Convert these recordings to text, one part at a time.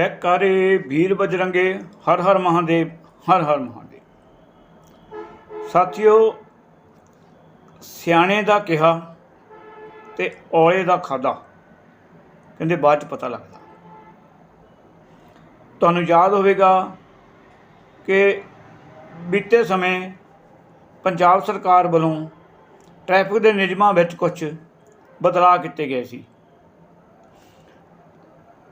ਜੈਕਾਰੇ ਵੀਰ ਬਜਰੰਗੇ, ਹਰ ਹਰ ਮਹਾਦੇਵ, ਹਰ ਹਰ ਮਹਾਦੇਵ। ਸਾਥੀਓ, ਸਿਆਣੇ ਦਾ ਕਿਹਾ ਤੇ ਔਲੇ ਦਾ ਖਾਦਾ। ਕਹਿੰਦੇ ਬਾਅਦ ਚ ਪਤਾ ਲੱਗਦਾ। ਤੁਹਾਨੂੰ ਯਾਦ ਹੋਵੇਗਾ ਕਿ ਬੀਤੇ ਸਮੇਂ ਪੰਜਾਬ ਸਰਕਾਰ ਵੱਲੋਂ ਟ੍ਰੈਫਿਕ ਦੇ ਨਿਯਮਾਂ ਵਿੱਚ ਕੁਝ ਬਦਲਾਅ ਕੀਤੇ ਗਏ ਸੀ।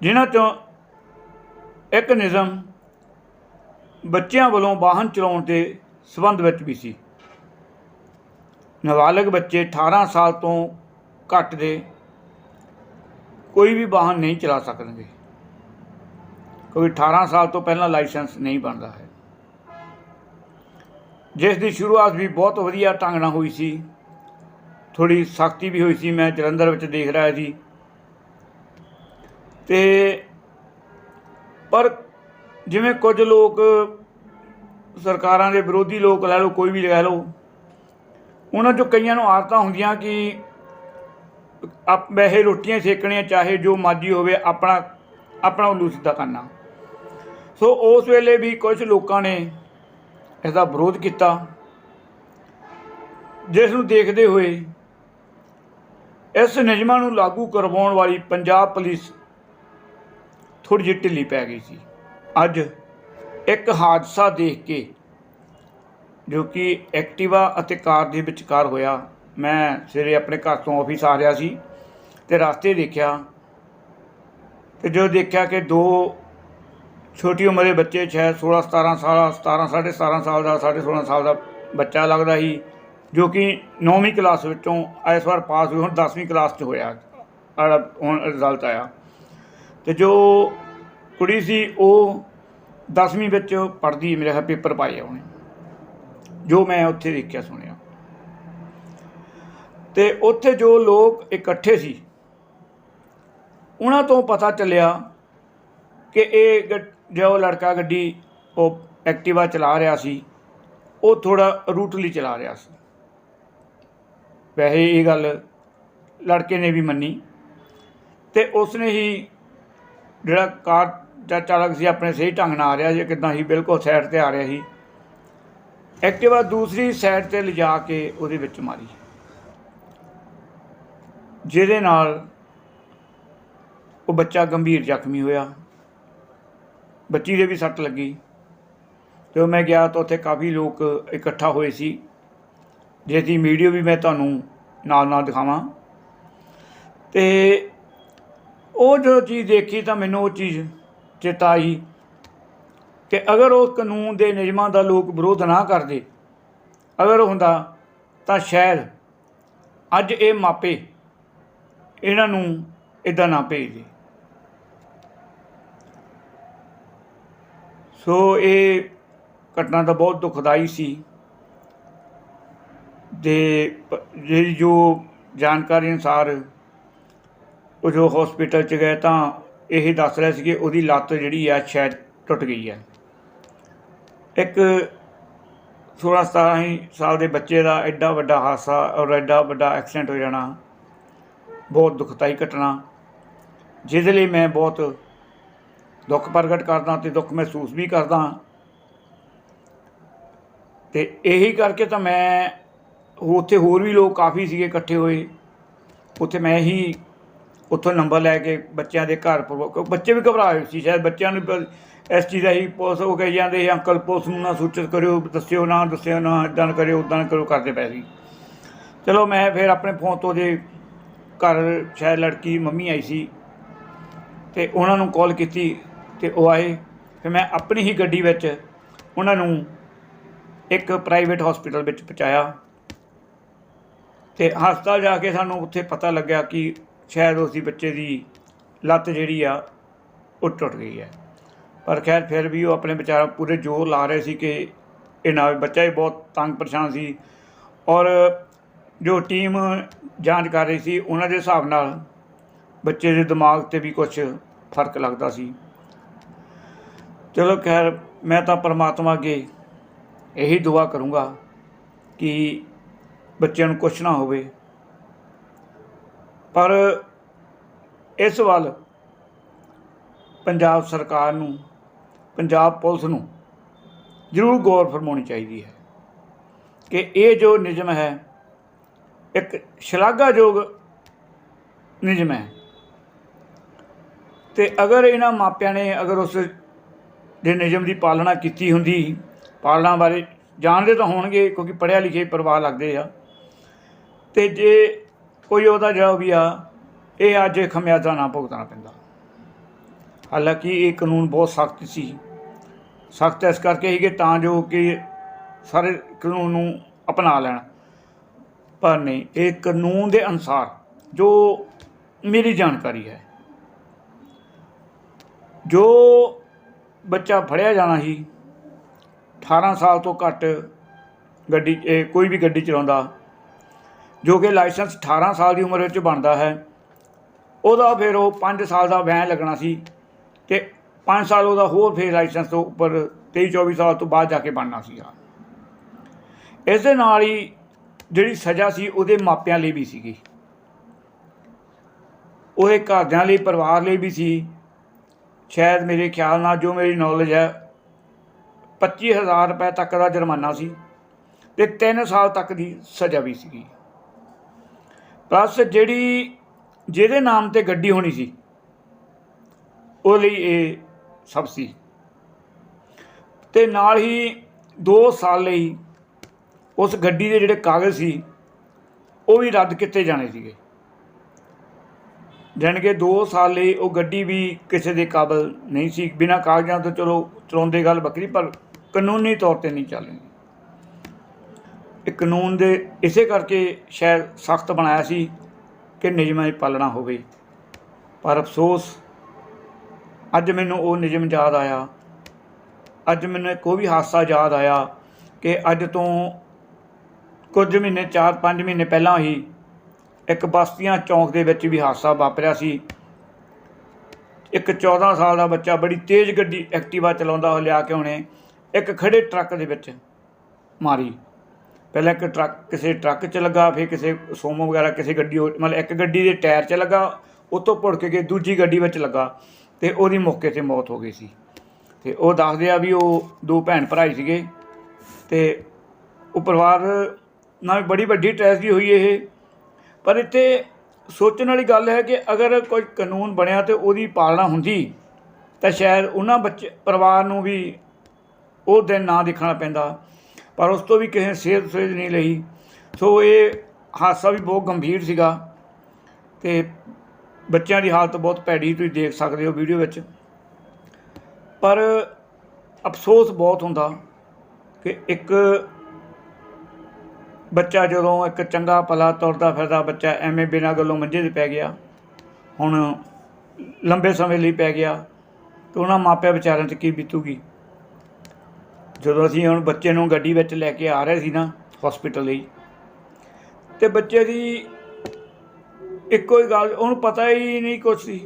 ਜਿਨ੍ਹਾਂ ਚੋਂ ਇੱਕ ਨਿਯਮ ਬੱਚਿਆਂ ਵੱਲੋਂ ਵਾਹਨ ਚਲਾਉਣ ਦੇ ਸਬੰਧ ਵਿੱਚ ਵੀ ਸੀ। ਨਾਬਾਲਗ ਬੱਚੇ 18 ਸਾਲ ਤੋਂ ਘੱਟ ਦੇ ਕੋਈ ਵੀ ਵਾਹਨ ਨਹੀਂ ਚਲਾ ਸਕਣਗੇ। ਕਿਉਂਕਿ 18 ਸਾਲ ਤੋਂ ਪਹਿਲਾਂ ਲਾਇਸੈਂਸ ਨਹੀਂ ਬਣਦਾ ਹੈ। ਜਿਸ ਦੀ ਸ਼ੁਰੂਆਤ ਵੀ ਬਹੁਤ ਵਧੀਆ ਢੰਗ ਨਾਲ ਹੋਈ ਸੀ। ਥੋੜੀ ਸਖਤੀ ਵੀ ਹੋਈ ਸੀ। ਮੈਂ ਜਲੰਧਰ ਵਿੱਚ ਦੇਖ ਰਿਹਾ ਸੀ। ਤੇ ਪਰ ਜਿਵੇਂ ਕੁਝ ਲੋਕ ਸਰਕਾਰਾਂ ਦੇ ਵਿਰੋਧੀ ਲੋਕ ਲੈ ਲਓ, ਕੋਈ ਵੀ ਲੈ ਲਓ, ਉਹਨਾਂ ਚੋਂ ਕਈਆਂ ਨੂੰ ਆਦਤਾਂ ਹੁੰਦੀਆਂ ਕਿ ਆਪ ਵੈਸੇ ਰੋਟੀਆਂ ਸੇਕਣੀਆਂ, ਚਾਹੇ ਜੋ ਮਰਜ਼ੀ ਹੋਵੇ, ਆਪਣਾ ਆਪਣਾ ਉਲੂ ਸਿੱਧਾ ਕਰਨਾ ਸੋ ਉਸ ਵੇਲੇ ਵੀ ਕੁਝ ਲੋਕਾਂ ਨੇ ਇਸ ਦਾ ਵਿਰੋਧ ਕੀਤਾ। ਜਿਸ ਨੂੰ ਦੇਖਦੇ ਹੋਏ ਇਸ ਨਿਯਮਾਂ ਨੂੰ ਲਾਗੂ ਕਰਵਾਉਣ ਵਾਲੀ ਪੰਜਾਬ ਪੁਲਿਸ ਥੋੜੀ ਜਿਹੀ ਢਿੱਲੀ ਪੈ ਗਈ ਸੀ। ਅੱਜ ਇੱਕ ਹਾਦਸਾ ਦੇਖ ਕੇ ਜੋ ਕਿ ਐਕਟਿਵਾ ਅਤੇ ਕਾਰ ਦੇ ਵਿਚਕਾਰ ਹੋਇਆ, ਮੈਂ ਸਵੇਰੇ ਆਪਣੇ ਘਰ ਤੋਂ ਆਫਿਸ ਆ ਰਿਹਾ ਸੀ ਤੇ ਰਸਤੇ ਦੇਖਿਆ ਤੇ ਜੋ ਦੇਖਿਆ ਕਿ ਦੋ ਛੋਟੀ ਉਮਰ ਦੇ ਬੱਚੇ, ਸ਼ਾਇਦ 16 17 ਸਾਲ 17 17.5 ਸਾਲ ਦਾ 16.5 ਸਾਲ ਦਾ ਬੱਚਾ ਲੱਗਦਾ ਸੀ, ਜੋ ਕਿ 9ਵੀਂ ਕਲਾਸ ਵਿੱਚੋਂ ਇਸ ਵਾਰ ਪਾਸ ਹੋਈ ਹੁਣ 10ਵੀਂ ਕਲਾਸ 'ਚ ਹੋਇਆ ਹੁਣ ਰਿਜ਼ਲਟ ਆਇਆ। ਤੇ ਜੋ ਕੁੜੀ ਸੀ, ਉਹ 10ਵੀਂ ਵਿੱਚ ਪੜ੍ਹਦੀ ਮੇਰੇ ਖਿਆਲ ਪੇਪਰ ਪਾਏ ਆ ਉਹਨੇ। ਜੋ ਮੈਂ ਉੱਥੇ ਦੇਖਿਆ, ਸੁਣਿਆ। ਤੇ ਉੱਥੇ ਜੋ ਲੋਕ ਇਕੱਠੇ ਸੀ, ਉਹਨਾਂ ਤੋਂ ਪਤਾ ਚੱਲਿਆ ਕਿ ਇਹ ਗ- ਜੋ ਲੜਕਾ ਗੱਡੀ ਉਹ ਐਕਟਿਵਾ ਚਲਾ ਰਿਹਾ ਸੀ, ਉਹ ਥੋੜਾ ਰੂਟਲੀ ਚਲਾ ਰਿਹਾ ਸੀ। ਵੈਸੇ ਇਹ ਗੱਲ ਲੜਕੇ ਨੇ ਵੀ ਮੰਨੀ। ਤੇ ਉਸਨੇ ਹੀ ਜਿਹੜਾ ਕਾਰ ਦਾ ਚਾਲਕ ਸੀ, ਆਪਣੇ ਸਹੀ ਢੰਗ ਨਾਲ ਆ ਰਿਹਾ ਸੀ, ਕਿਦਾਂ ਹੀ ਬਿਲਕੁਲ ਸਾਈਡ ਤੇ ਆ ਰਿਹਾ ਸੀ। ਐਕਟਿਵਾ ਦੂਸਰੀ ਸਾਈਡ ਤੇ ਲਿਜਾ ਕੇ ਉਹਦੇ ਵਿੱਚ ਮਾਰੀ। ਜਿਹਦੇ ਨਾਲ ਉਹ ਬੱਚਾ ਗੰਭੀਰ ਜ਼ਖਮੀ ਹੋਇਆ। ਬੱਚੀ ਦੇ ਵੀ ਸੱਟ ਲੱਗੀ। ਤੇ ਉਹ ਮੈਂ ਗਿਆ ਤਾਂ ਉੱਥੇ ਕਾਫੀ ਲੋਕ ਇਕੱਠਾ ਹੋਏ ਸੀ। ਜਿਸ ਦੀ ਵੀਡੀਓ ਵੀ ਮੈਂ ਤੁਹਾਨੂੰ ਨਾਲ ਨਾਲ ਦਿਖਾਵਾਂ। ਤੇ ਉਹ ਜੋ ਚੀਜ਼ ਦੇਖੀ ਤਾਂ ਮੈਨੂੰ ਉਹ ਚੀਜ਼ ਚੇਤਾ ਆਈ ਕਿ ਅਗਰ ਉਹ ਕਾਨੂੰਨ ਦੇ ਨਿਯਮਾਂ ਦਾ ਲੋਕ ਵਿਰੋਧ ਨਾ ਕਰਦੇ, ਅਗਰ ਹੁੰਦਾ, ਤਾਂ ਸ਼ਾਇਦ ਅੱਜ ਇਹ ਮਾਪੇ ਇਹਨਾਂ ਨੂੰ ਇਦਾਂ ਨਾ ਭੇਜਦੇ ਸੋ ਇਹ ਘਟਨਾ ਤਾਂ ਬਹੁਤ ਦੁਖਦਾਈ ਸੀ ਦੇ ਜਿਹੜੀ ਜੋ ਜਾਣਕਾਰੀ ਅਨੁਸਾਰ ਉਹ ਜੋ ਹਸਪੀਟਲ ਚ ਗਏ ਤਾਂ ਇਹ ਦੱਸ ਰਿਹਾ ਸੀ ਕਿ ਉਹਦੀ ਲੱਤ ਜਿਹੜੀ ਆ ਸ਼ਾਇਦ ਟੁੱਟ ਗਈ ਹੈ ਇੱਕ 16 17 ਸਾਲ ਦੇ ਬੱਚੇ ਦਾ ਐਡਾ ਵੱਡਾ ਹਾਦਸਾ ਔਰ ਐਡਾ ਵੱਡਾ ਐਕਸੀਡੈਂਟ ਹੋ ਜਾਣਾ, ਬਹੁਤ ਦੁਖਦਾਈ ਘਟਨਾ, ਜਿਹਦੇ ਲਈ ਮੈਂ ਬਹੁਤ ਦੁੱਖ ਪ੍ਰਗਟ ਕਰਦਾ ਤੇ ਦੁੱਖ ਮਹਿਸੂਸ ਵੀ ਕਰਦਾ। ਤੇ ਇਹੀ ਕਰਕੇ ਤਾਂ ਮੈਂ, ਉੱਥੇ ਹੋਰ ਵੀ ਲੋਕ ਕਾਫੀ ਸੀਗੇ ਇਕੱਠੇ ਹੋਏ। ਉੱਥੇ ਮੈਂ ਹੀ ਉੱਥੋਂ ਨੰਬਰ ਲੈ ਕੇ ਬੱਚਿਆਂ ਦੇ ਘਰ ਪਰਵਾ- ਬੱਚੇ ਵੀ ਘਬਰਾਏ ਹੋਏ ਸੀ, ਸ਼ਾਇਦ ਬੱਚਿਆਂ ਨੂੰ ਇਸ ਚੀਜ਼ ਦਾ ਹੀ ਪੁਲਿਸ ਹੋ ਕੇ ਜਾਂਦੇ ਸੀ, ਅੰਕਲ ਪੁਲਿਸ ਨੂੰ ਨਾ ਸੂਚਿਤ ਕਰਿਓ, ਦੱਸਿਓ ਨਾ ਦੱਸਿਓ ਨਾ ਇਦਾਂ ਕਰਿਓ ਉਦਾਂ ਕਰਿਓ, ਕਰਦੇ ਪਏ ਸੀ। ਚਲੋ ਮੈਂ ਫਿਰ ਆਪਣੇ ਫੋਨ ਤੋਂ ਦੇ ਘਰ ਸ਼ਾਇਦ ਲੜਕੀ ਮੰਮੀ ਆਈ ਸੀ ਤੇ ਉਹਨਾਂ ਨੂੰ ਕਾਲ ਕੀਤੀ ਤੇ ਉਹ ਆਏ। ਫਿਰ ਮੈਂ ਆਪਣੀ ਹੀ ਗੱਡੀ ਵਿੱਚ ਉਹਨਾਂ ਨੂੰ ਇੱਕ ਪ੍ਰਾਈਵੇਟ ਹਸਪੀਟਲ ਵਿੱਚ ਪਹੁੰਚਾਇਆ ਤੇ ਹਸਪਤਾਲ ਜਾ ਕੇ ਸਾਨੂੰ ਉੱਥੇ ਪਤਾ ਲੱਗਿਆ ਕਿ ਸ਼ਾਇਦ ਉਸੀ ਬੱਚੇ ਦੀ ਲੱਤ ਜਿਹੜੀ ਆ, ਉਹ ਟੁੱਟ ਗਈ ਹੈ। ਪਰ ਖੈਰ ਫਿਰ ਵੀ ਉਹ ਆਪਣੇ ਵਿਚਾਰਾ ਪੂਰੇ ਜ਼ੋਰ ਲਾ ਰਹੇ ਸੀ ਕਿ ਇਹ ਨਾ ਬੱਚਾ ਹੀ ਬਹੁਤ ਤੰਗ ਪਰੇਸ਼ਾਨ ਸੀ। ਔਰ ਜੋ ਟੀਮ ਜਾਂਚ ਕਰ ਰਹੀ ਸੀ, ਉਹਨਾਂ ਦੇ ਹਿਸਾਬ ਨਾਲ ਬੱਚੇ ਦੇ ਦਿਮਾਗ ਤੇ ਵੀ ਕੁਝ ਫ਼ਰਕ ਲੱਗਦਾ ਸੀ। ਚਲੋ ਖੈਰ, ਮੈਂ ਤਾਂ ਪਰਮਾਤਮਾ ਅੱਗੇ ਇਹੀ ਦੁਆ ਕਰੂੰਗਾ ਕਿ ਬੱਚਿਆਂ ਨੂੰ ਕੁਛ ਨਾ ਹੋਵੇ। ਪਰ ਇਸ ਵੱਲ ਪੰਜਾਬ ਸਰਕਾਰ ਨੂੰ, ਪੰਜਾਬ ਪੁਲਿਸ ਨੂੰ ਜ਼ਰੂਰ ਗੌਰ ਫਰਮਾਉਣੀ ਚਾਹੀਦੀ ਹੈ ਕਿ ਇਹ ਜੋ ਨਿਯਮ ਹੈ, ਇੱਕ ਸ਼ਲਾਘਾਯੋਗ ਨਿਯਮ ਹੈ। ਤੇ ਅਗਰ ਇਹਨਾਂ ਮਾਪਿਆਂ ਨੇ ਅਗਰ ਉਸ ਦੇ ਨਿਯਮ ਦੀ ਪਾਲਣਾ ਕੀਤੀ ਹੁੰਦੀ, ਪਾਲਣਾ ਬਾਰੇ ਜਾਣਦੇ ਤਾਂ ਹੋਣਗੇ ਕਿਉਂਕਿ ਪੜ੍ਹਿਆ ਲਿਖੇ ਪਰਿਵਾਰ ਲੱਗਦੇ ਆ। ਤੇ ਜੇ ਕੋਈ ਉਹਦਾ ਜਵਾਬ ਵੀ ਆ, ਇਹ ਅੱਜ ਖਮਿਆਜ਼ਾ ਨਾ ਭੁਗਤਣਾ ਪੈਂਦਾ। ਹਾਲਾਂਕਿ ਇਹ ਕਾਨੂੰਨ ਬਹੁਤ ਸਖਤ ਸੀ। ਸਖਤ ਇਸ ਕਰਕੇ ਸੀ ਕਿ ਤਾਂ ਜੋ ਕਿ ਸਾਰੇ ਕਾਨੂੰਨ ਨੂੰ ਅਪਣਾ ਲੈਣ। ਪਰ ਨਹੀਂ, ਇਹ ਕਾਨੂੰਨ ਦੇ ਅਨੁਸਾਰ ਜੋ ਮੇਰੀ ਜਾਣਕਾਰੀ ਹੈ, ਜੋ ਬੱਚਾ ਫੜਿਆ ਜਾਣਾ ਸੀ 18 ਸਾਲ ਤੋਂ ਘੱਟ ਗੱਡੀ, ਇਹ ਕੋਈ ਵੀ ਗੱਡੀ ਚਲਾਉਂਦਾ ਜੋ ਕਿ ਲਾਇਸੈਂਸ 18 ਸਾਲ ਦੀ ਉਮਰ ਵਿੱਚ ਬਣਦਾ ਹੈ। ਉਹਦਾ ਫਿਰ ਉਹ 5 ਸਾਲ ਦਾ ਵੈਨ ਲੱਗਣਾ ਸੀ ਤੇ 5 ਸਾਲ ਉਹਦਾ ਹੋਰ ਫਿਰ ਲਾਇਸੈਂਸ ਤੋਂ ਉੱਪਰ 23 24 ਸਾਲ ਤੋਂ ਬਾਅਦ ਜਾ ਕੇ ਬਣਨਾ ਸੀਗਾ। ਇਸ ਦੇ ਨਾਲ ਹੀ ਜਿਹੜੀ ਸਜ਼ਾ ਸੀ ਉਹਦੇ ਮਾਪਿਆਂ ਲਈ ਵੀ ਸੀਗੀ। ਉਹਦੇ ਘਰਦਿਆਂ ਲਈ, ਪਰਿਵਾਰ ਲਈ ਵੀ ਸੀ। ਸ਼ਾਇਦ ਮੇਰੇ ਖਿਆਲ ਨਾਲ ਜੋ ਮੇਰੀ ਨੌਲੇਜ ਹੈ 25000 ਰੁਪਏ ਤੱਕ ਦਾ ਜੁਰਮਾਨਾ ਸੀ ਤੇ 3 ਸਾਲ ਤੱਕ ਦੀ ਸਜ਼ਾ ਵੀ ਸੀਗੀ। ਪਲੱਸ ਜਿਹੜੀ, ਜਿਹਦੇ ਨਾਮ ਤੇ ਗੱਡੀ ਹੋਣੀ ਸੀ, ਉਹ ਲਈ ਇਹ ਸਭ ਸੀ। ਤੇ ਨਾਲ ਹੀ 2 ਸਾਲ ਲਈ ਉਸ ਗੱਡੀ ਦੇ ਜਿਹੜੇ ਕਾਗਜ਼ ਸੀ, ਉਹ ਵੀ ਰੱਦ ਕੀਤੇ ਜਾਣੇ ਸੀਗੇ। ਜਾਣੀ ਕਿ 2 ਸਾਲ ਲਈ ਉਹ ਗੱਡੀ ਵੀ ਕਿਸੇ ਦੇ ਕਾਬਲ ਨਹੀਂ ਸੀ। ਬਿਨਾਂ ਕਾਗਜ਼ਾਂ ਤੋਂ ਚਲੋ ਚਲਾਉਂਦੇ ਗੱਲ ਬੱਕਰੀ ਪਰ ਕਾਨੂੰਨੀ ਤੌਰ ਤੇ ਨਹੀਂ ਚੱਲਣੀ। ਇਹ ਕਾਨੂੰਨ ਦੇ ਇਸੇ ਕਰਕੇ ਸ਼ਾਇਦ ਸਖਤ ਬਣਾਇਆ ਸੀ ਕਿ ਨਿਯਮਾਂ ਦੀ ਪਾਲਣਾ ਹੋਵੇ। ਪਰ ਅਫਸੋਸ, ਅੱਜ ਮੈਨੂੰ ਉਹ ਨਿਯਮ ਯਾਦ ਆਇਆ। ਅੱਜ ਮੈਨੂੰ ਇੱਕ ਉਹ ਵੀ ਹਾਦਸਾ ਯਾਦ ਆਇਆ ਕਿ ਅੱਜ ਤੋਂ ਕੁਝ ਮਹੀਨੇ 4-5 ਮਹੀਨੇ ਪਹਿਲਾਂ ਹੀ ਇੱਕ ਬਸਤੀਆਂ ਚੌਂਕ ਦੇ ਵਿੱਚ ਵੀ ਹਾਦਸਾ ਵਾਪਰਿਆ ਸੀ। ਇੱਕ 14 ਸਾਲ ਦਾ ਬੱਚਾ ਬੜੀ ਤੇਜ਼ ਗੱਡੀ ਐਕਟਿਵਾ ਚਲਾਉਂਦਾ ਹੋਇਆ ਲਿਆ ਕੇ ਉਹਨੇ ਇੱਕ ਖੜੇ ਟਰੱਕ ਦੇ ਵਿੱਚ ਮਾਰੀ। ਪਹਿਲਾਂ ਇੱਕ ਟਰੱਕ, ਕਿਸੇ ਟਰੱਕ 'ਚ ਲੱਗਾ, ਫਿਰ ਕਿਸੇ ਸੋਮੋ ਵਗੈਰਾ, ਕਿਸੇ ਗੱਡੀ ਮਤਲਬ ਇੱਕ ਗੱਡੀ ਦੇ ਟਾਇਰ 'ਚ ਲੱਗਾ, ਉਤੋਂ ਭੁੜਕ ਕੇ ਦੂਜੀ ਗੱਡੀ ਵਿੱਚ ਲੱਗਾ ਤੇ ਉਹਦੀ ਮੌਕੇ ਤੇ ਮੌਤ ਹੋ ਗਈ ਸੀ। ਤੇ ਉਹ ਦੱਸਦੇ ਆ ਵੀ ਉਹ ਦੋ ਭੈਣ ਭਰਾ ਸੀਗੇ ਤੇ ਉਹ ਪਰਿਵਾਰ ਨਾਲ ਬੜੀ ਵੱਡੀ ਟ੍ਰੈਜਡੀ ਹੋਈ ਇਹ। ਪਰ ਇੱਥੇ ਸੋਚਣ ਵਾਲੀ ਗੱਲ ਹੈ ਕਿ ਅਗਰ ਕੋਈ ਕਾਨੂੰਨ ਬਣਿਆ ਤੇ ਉਹਦੀ ਪਾਲਣਾ ਹੁੰਦੀ, ਤਾਂ ਸ਼ਾਇਦ ਉਹਨਾਂ ਬੱਚੇ, ਪਰਿਵਾਰ ਨੂੰ ਵੀ ਉਹ ਦਿਨ ਨਾ ਦੇਖਣਾ ਪੈਂਦਾ। ਪਰ ਉਸ ਤੋਂ ਵੀ ਕਿਸੇ ਸਿਹਤ ਸੇਧ ਨਹੀਂ ਲਈ। ਸੋ ਇਹ ਹਾਦਸਾ ਵੀ ਬਹੁਤ ਗੰਭੀਰ ਸੀਗਾ ਤੇ ਬੱਚਿਆਂ ਦੀ ਹਾਲਤ ਬਹੁਤ ਭੈੜੀ, ਤੁਸੀਂ ਦੇਖ ਸਕਦੇ ਹੋ ਵੀਡੀਓ ਵਿੱਚ। ਪਰ ਅਫਸੋਸ ਬਹੁਤ ਹੁੰਦਾ ਕਿ ਇੱਕ ਬੱਚਾ ਜਦੋਂ ਇੱਕ ਚੰਗਾ ਭਲਾ ਤੁਰਦਾ ਫਿਰਦਾ ਬੱਚਾ ਐਵੇਂ ਬਿਨਾਂ ਗੱਲੋਂ ਮੰਜੇ ਤੇ ਪੈ ਗਿਆ, ਹੁਣ ਲੰਬੇ ਸਮੇਂ ਲਈ ਪੈ ਗਿਆ, ਤੇ ਉਹਨਾਂ ਮਾਪਿਆਂ ਵਿਚਾਰਿਆਂ ਤੇ ਕੀ ਬੀਤੂਗੀ? ਜਦੋਂ ਅਸੀਂ ਹੁਣ ਬੱਚੇ ਨੂੰ ਗੱਡੀ ਵਿੱਚ ਲੈ ਕੇ ਆ ਰਹੇ ਸੀ ਨਾ ਹਸਪੀਟਲ ਲਈ, ਤੇ ਬੱਚੇ ਦੀ ਇੱਕੋ ਹੀ ਗੱਲ, ਉਹਨੂੰ ਪਤਾ ਹੀ ਨਹੀਂ ਕੁਛ ਸੀ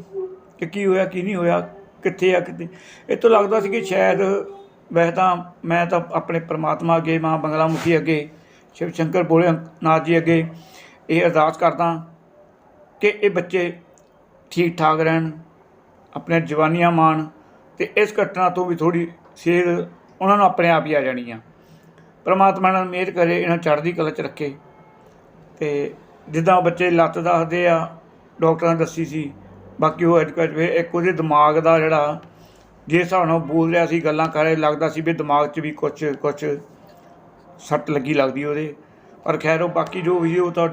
ਕਿ ਕੀ ਹੋਇਆ, ਕੀ ਨਹੀਂ ਹੋਇਆ, ਕਿੱਥੇ ਆ, ਕਿੱਥੇ ਇਹ ਤੋਂ ਲੱਗਦਾ ਸੀ ਕਿ ਸ਼ਾਇਦ ਵੈਸੇ ਤਾਂ ਮੈਂ ਤਾਂ ਆਪਣੇ ਪ੍ਰਮਾਤਮਾ ਅੱਗੇ ਮਾਂ ਬੰਗਲਾ ਮੁਖੀ ਅੱਗੇ, ਸ਼ਿਵ ਸ਼ੰਕਰ ਬੋਲੇ ਨਾਥ ਜੀ ਅੱਗੇ ਇਹ ਅਰਦਾਸ ਕਰਦਾ ਕਿ ਇਹ ਬੱਚੇ ਠੀਕ ਠਾਕ ਰਹਿਣ, ਆਪਣੇ ਜਵਾਨੀਆਂ ਮਾਣ, ਤੇ ਇਸ ਘਟਨਾ ਤੋਂ ਵੀ ਥੋੜੀ ਸੇਧ ਉਹਨਾਂ ਨੂੰ ਆਪਣੇ ਆਪ ਹੀ ਆ ਜਾਣੀ ਆ। ਪ੍ਰਮਾਤਮਾ ਨਾਲ ਮਿਹਰ ਕਰੇ, ਇਹਨਾਂ ਚੜ੍ਹਦੀ ਕਲਾ ਚ ਰੱਖੇ। ਤੇ ਜਿੱਦਾਂ ਬੱਚੇ ਲੱਤ ਦੱਸਦੇ ਆ, ਡਾਕਟਰਾਂ ਨੇ ਦੱਸੀ ਸੀ, ਬਾਕੀ ਉਹ ਅੱਜ ਕੱਲ੍ਹ ਇੱਕ ਉਹਦੇ ਦਿਮਾਗ ਦਾ ਜਿਹੜਾ, ਜੇ ਹਿਸਾਬ ਨਾਲ ਬੋਲ ਰਿਹਾ ਸੀ, ਗੱਲਾਂ ਕਰ ਲੱਗਦਾ ਸੀ ਵੀ ਦਿਮਾਗ 'ਚ ਵੀ ਕੁਝ ਕੁਝ ਸੱਟ ਲੱਗੀ ਲੱਗਦੀ ਉਹਦੇ। ਪਰ ਖੈਰ ਉਹ ਬਾਕੀ ਜੋ ਵੀ ਉਹ ਤਾਂ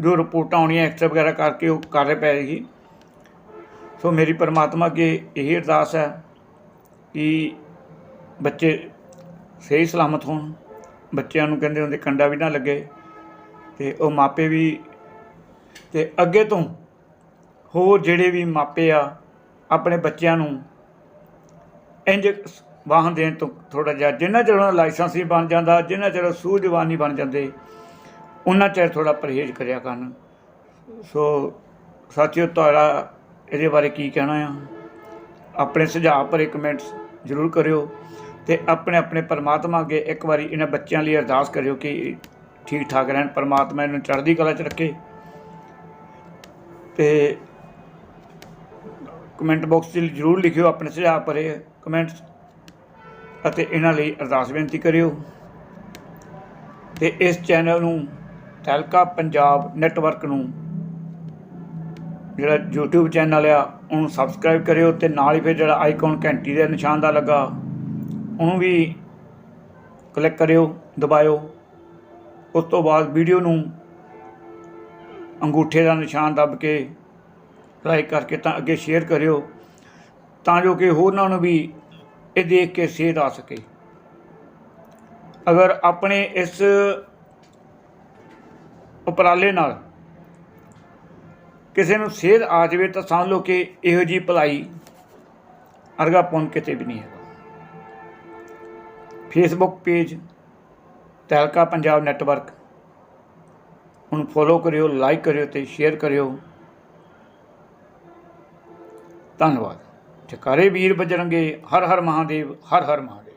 ਜੋ ਰਿਪੋਰਟਾਂ ਆਉਣੀਆਂ, ਐਕਸਰੇ ਵਗੈਰਾ ਕਰਕੇ ਉਹ ਕਰ ਰਹੇ ਪਏ ਸੀ। ਸੋ ਮੇਰੀ ਪਰਮਾਤਮਾ ਅੱਗੇ ਇਹ ਅਰਦਾਸ ਹੈ ਕਿ ਬੱਚੇ ਸਹੀ ਸਲਾਮਤ ਹੋਣ। ਬੱਚਿਆਂ ਨੂੰ ਕਹਿੰਦੇ ਹੁੰਦੇ ਕੰਡਾ ਵੀ ਨਾ ਲੱਗੇ ਤੇ ਉਹ ਮਾਪੇ ਵੀ ਤੇ ਅੱਗੇ ਤੋਂ ਹੋਰ ਜਿਹੜੇ ਵੀ ਮਾਪੇ ਆ, ਆਪਣੇ ਬੱਚਿਆਂ ਨੂੰ ਇੰਜ ਵਾਹਨ ਦੇਣ ਤੋਂ ਥੋੜਾ ਜਿਹਾ, ਜਿੰਨਾ ਚਿਰ ਉਹਨਾਂ ਦਾ ਲਾਇਸੈਂਸ ਨਹੀਂ ਬਣ ਜਾਂਦਾ, ਜਿੰਨਾ ਚਿਰ ਉਹ ਸੂਝਵਾਨ ਨਹੀਂ ਬਣ ਜਾਂਦੇ, ਉਹਨਾਂ ਚਿਰ ਥੋੜਾ ਪਰਹੇਜ਼ ਕਰਿਆ ਕਰਨ। ਸੋ ਸਾਥੀਓ, ਤੁਹਾਡਾ ਇਹਦੇ ਬਾਰੇ ਕੀ ਕਹਿਣਾ ਆ? ਆਪਣੇ ਸੁਝਾਅ ਭਰੇ ਕਮੈਂਟਸ ਜ਼ਰੂਰ ਕਰਿਓ। ਤੇ ਆਪਣੇ ਆਪਣੇ ਪਰਮਾਤਮਾ ਅੱਗੇ ਇੱਕ ਵਾਰੀ ਇਹਨਾਂ ਬੱਚਿਆਂ ਲਈ ਅਰਦਾਸ ਕਰਿਓ ਕਿ ਠੀਕ ਠਾਕ ਰਹਿਣ, ਪਰਮਾਤਮਾ ਇਹਨੂੰ ਚੜ੍ਹਦੀ ਕਲਾ 'ਚ ਰੱਖੇ। ਤੇ ਕਮੈਂਟ ਬਾਕਸ 'ਚ ਜ਼ਰੂਰ ਲਿਖਿਓ ਆਪਣੇ ਸੁਝਾਅ ਭਰੇ ਕਮੈਂਟਸ ਅਤੇ ਇਹਨਾਂ ਲਈ ਅਰਦਾਸ ਬੇਨਤੀ ਕਰਿਓ। ਤੇ ਇਸ ਚੈਨਲ ਨੂੰ ਤਹਿਲਕਾ ਪੰਜਾਬ ਨੈਟਵਰਕ ਨੂੰ ਜਿਹੜਾ YouTube ਚੈਨਲ ਆ, ਉਹਨੂੰ ਸਬਸਕ੍ਰਾਈਬ ਕਰਿਓ ਤੇ ਨਾਲ ਹੀ ਫਿਰ ਜਿਹੜਾ ਆਈਕਨ ਘੰਟੀ ਦੇ ਨਿਸ਼ਾਨ ਦਾ ਲੱਗਾ ਉਹਨੂੰ ਵੀ ਕਲਿੱਕ ਕਰਿਓ, ਦਬਾਇਓ। ਉਸ ਤੋਂ ਬਾਅਦ ਵੀਡੀਓ ਨੂੰ ਅੰਗੂਠੇ ਦਾ ਨਿਸ਼ਾਨ ਦੱਬ ਕੇ ਲਾਈਕ ਕਰਕੇ ਤਾਂ ਅੱਗੇ ਸ਼ੇਅਰ ਕਰਿਓ, ਤਾਂ ਜੋ ਕਿ ਹੋਰਨਾਂ ਨੂੰ ਵੀ ਇਹ ਦੇਖ ਕੇ ਸੇਧ ਆ ਸਕੇ। ਅਗਰ ਆਪਣੇ ਇਸ ਉਪਰਾਲੇ ਨਾਲ ਕਿਸੇ ਨੂੰ ਸੇਧ ਆ ਜਾਵੇ ਤਾਂ ਸਮਝ ਲਓ ਕਿ ਇਹੋ ਜੀ ਭਲਾਈ ਅਰਗਾ ਪੁੰਨ ਕਿਤੇ ਵੀ ਨਹੀਂ ਹੈ। Facebook page Tehelka Punjab network ਉਹਨੂੰ ਫੋਲੋ ਕਰਿਓ ਲਾਈਕ ਕਰਿਓ ਤੇ ਸ਼ੇਅਰ ਕਰਿਓ। ਧੰਨਵਾਦ। ਜਕਾਰੇ ਵੀਰ ਬਜਰੰਗੇ, ਹਰ ਹਰ ਮਹਾਦੇਵ, ਹਰ ਹਰ ਮਹਾਦੇਵ।